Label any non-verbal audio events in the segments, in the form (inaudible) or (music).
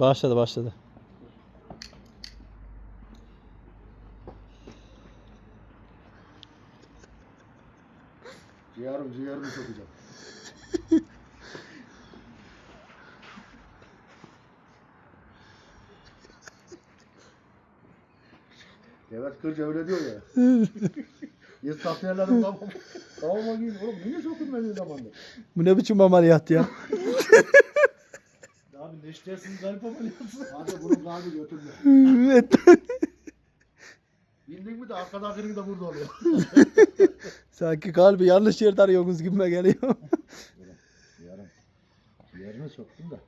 Başladı? Başladı. Ciğerim ciğerimi sokacağım. Evet Kırca öyle diyor ya. Yes tahtiyerlerim tamam. Tamam. Oğlum niye sokun beni zamanında? Bu ne biçim ameliyat ya? Abi Neştersin garip ameliyatı. (laughs) Hadi bunu bir götürme. evet. Bindin mi de arkada akırın da burada oluyor. (laughs) Sanki kalbi yanlış yerde arıyorsunuz gibime geliyor. Ciğerim. Ciğerini soktun da.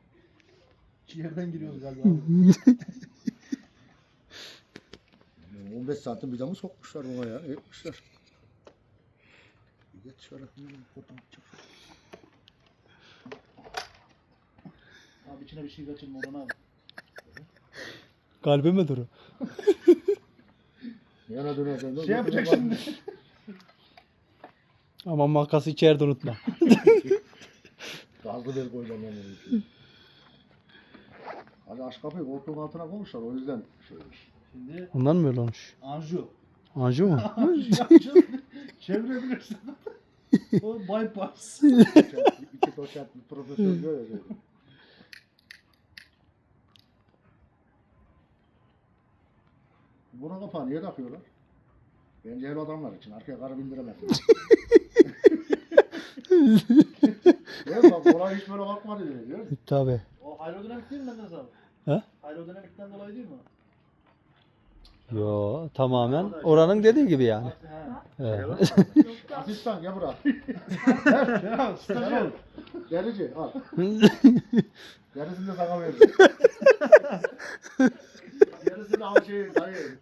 Ciğerden giriyoruz galiba. (laughs) 15 santim bir camı sokmuşlar buna ya. Etmişler. Geç şöyle. Buradan çık. Abi içine bir şey kaçırma Orhan abi. Kalbi mi duru? (laughs) Yana dönersen. Şey yapacak şimdi. (laughs) Ama makası içeride unutma. (laughs) Gazlı bir koyacağım yani. şey. Hadi aç kapıyı koltuğun altına koymuşlar o yüzden şeymiş. Şimdi Ondan mı öyle olmuş? Anju. Anju mu? Anju. Çevirebilirsin. o bypass. İki bir profesör diyor ya. şey. Buna kapağı niye takıyorlar? Bence ev adamlar için. Arkaya karı bindiremez. (laughs) Mi? Bak olay hiç böyle bakmadı diyor. Biliyor musun? Tabi. O aerodinamik değil mi Menderes abi? He? Aerodinamikten dolayı değil mi? Yo tamamen oranın dediği gibi yani. He. Evet. (laughs) Asistan ya bırak. Ya stajyer. Gelici al. (laughs) Gerisini de sana vereceğim. Gerisini al şey dayı.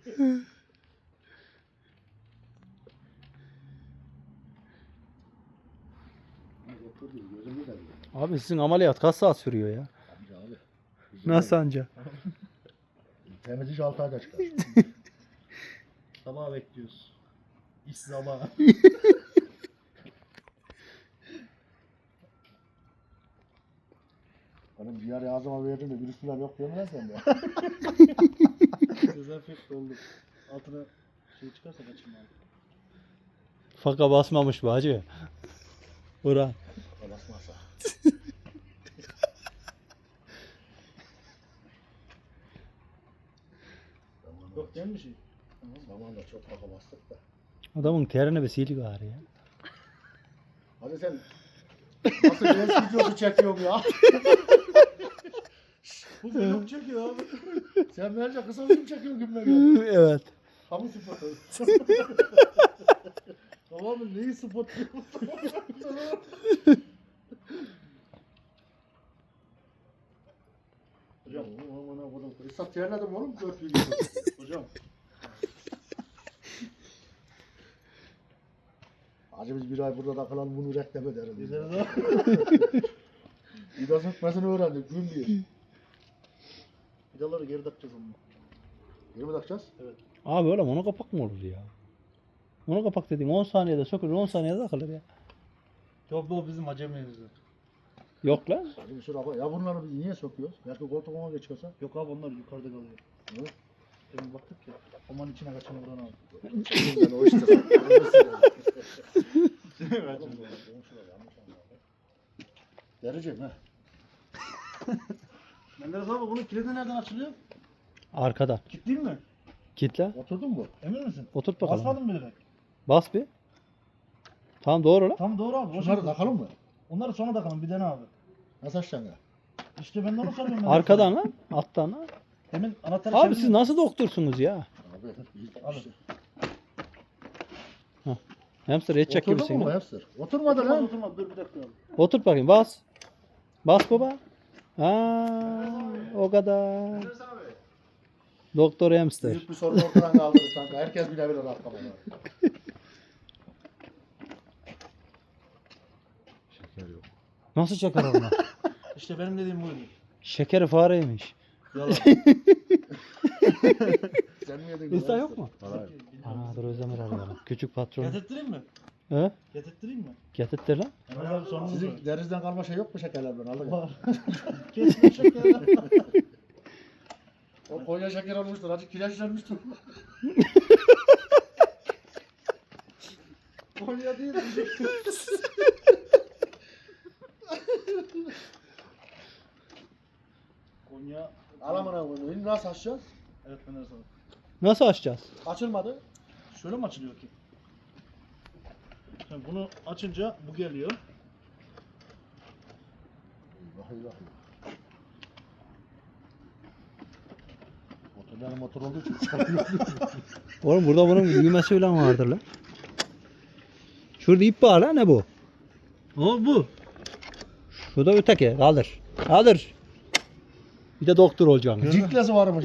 Otur diyor, gözümü de diyor. Abi sizin ameliyat kaç saat sürüyor ya? Amca abi. Bizim Nasıl anca? Temiz iş 6 ayda çıkar. (laughs) Sabah bekliyoruz. İş sabah. Benim ciğer ağzıma verdin de virüs falan yok diyemez sen (laughs) de. Dezenfekte olduk. Altına şey çıkarsa kaçırma abi. Faka basmamış bu hacı. Ulan. Basmazsa. Yok değil mi şey? Zamanla da. Adamın terini bir silik var ya. Hadi sen nasıl genç videosu çekiyorum ya? (laughs) Bu vlog çekiyor abi. Sen bence kısa film çekiyorsun gibi geliyor. (laughs) evet. Kamu spotu. (laughs) Tamam mı? Neyi spot? Hocam aman aman Esat terledim oğlum dört videosu. Hocam. Hacı biz bir ay burada takılan bunu reklam ederiz. Güzel abi. Vida sökmesini öğrendik gün bir. Vidaları geri takacağız onu. Yeni mi takacağız? Abi öyle mono kapak mı olur ya? Mono kapak dediğin 10 saniyede sökülür 10 saniyede takılır ya. Yok bu bizim acemimizde. Yok lan. Hacı bir sürü abla. Ya bunları biz niye sokuyoruz? Belki koltuğuma geçiyorsa. Yok abi onlar yukarıda kalıyor. Hı? Demin baktık ya. Aman içine kaçan Orhan abi. (laughs) ben o işte. (laughs) Dereceğim ha. (laughs) Menderes abi bunun kilidi nereden açılıyor? Arkadan. Kilitleyeyim mi? Kitle. Oturdun mu? Emin misin? Oturt bakalım. Basmadın mı direkt? Bas bir. Tamam doğru lan. Tam doğru abi. koy. takalım mı? Onları sonra takalım bir dene abi. Nasıl açacaksın ya? İşte ben de onu soruyorum. Arkadan lan. Alttan lan. Demin anahtarı Abi siz nasıl doktorsunuz ya? Abi. Abi. Hamster et çek Oturdun mu lan. hamster? Oturmadı Oturma lan. oturma dur bir dakika abi. Otur bakayım bas. Bas baba. Ha, o kadar. Doktor hamster. Büyük bir sorun ortadan kaldırdı kanka. Herkes bilebilir rahatlamayı. Şeker yok. Nasıl şeker ona? İşte benim dediğim buydu. Şekeri fareymiş. Yalan. (laughs) Sen mi yedin? İsa yok mu? Hayır. Ana dur Özdemir arayalım. Küçük patron. Getirttireyim mi? He? Getirttireyim mi? Getirttir lan. Hemen Bayağı bir sorunumuz var. Sizin denizden kalma şey yok mu şekerlerden? Alın. Var. (laughs) Kesme şekerler. O Konya şeker almıştır. Acık kireçlenmiştir. (laughs) Konya değil. Konya. Alamana koyayım. Nasıl açacağız? Evet ben de sana. Nasıl açacağız? Açılmadı. Şöyle mi açılıyor ki? Şimdi bunu açınca bu geliyor. Bakayım bakayım. Motor yani motor olduğu için çıkartıyor. (laughs) Oğlum burada bunun düğmesi falan vardır lan. Şurada ip var lan ne bu? O bu. Şurada öteki. Kaldır. Kaldır. Bir de doktor olacaksın. Ciklesi varmış.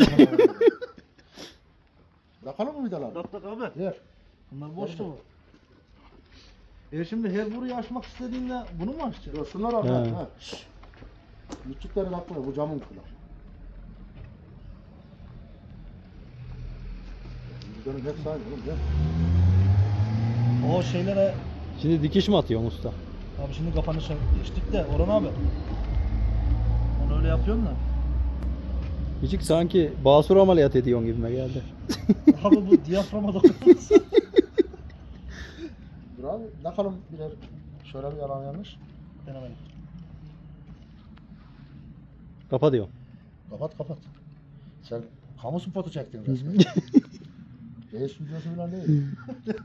Bakalım mı (laughs) vidalar? Dattak abi. Ver. Bunlar boştu mu? E şimdi her burayı açmak istediğinde bunu mu açacaksın? Dur şunlar al. He. Ha. ha. Şşş. Küçükleri bakma bu camın kulağı. Videonun hep sahibi oğlum gel. O şeylere Şimdi dikiş mi atıyorsun usta? abi şimdi kapanışa geçtik de Orhan abi. Onu öyle yapıyorsun da. Küçük sanki basur ameliyat ediyorsun gibime geldi. (laughs) Abi bu diyaframa dokunuyorsun. Dur abi bakalım birer şöyle bir yalan yanlış. Fenomen. Kapa diyorum. Kapat kapat. Sen kamu spotu çektin resmen. (laughs) Reis videosu falan değil. (laughs)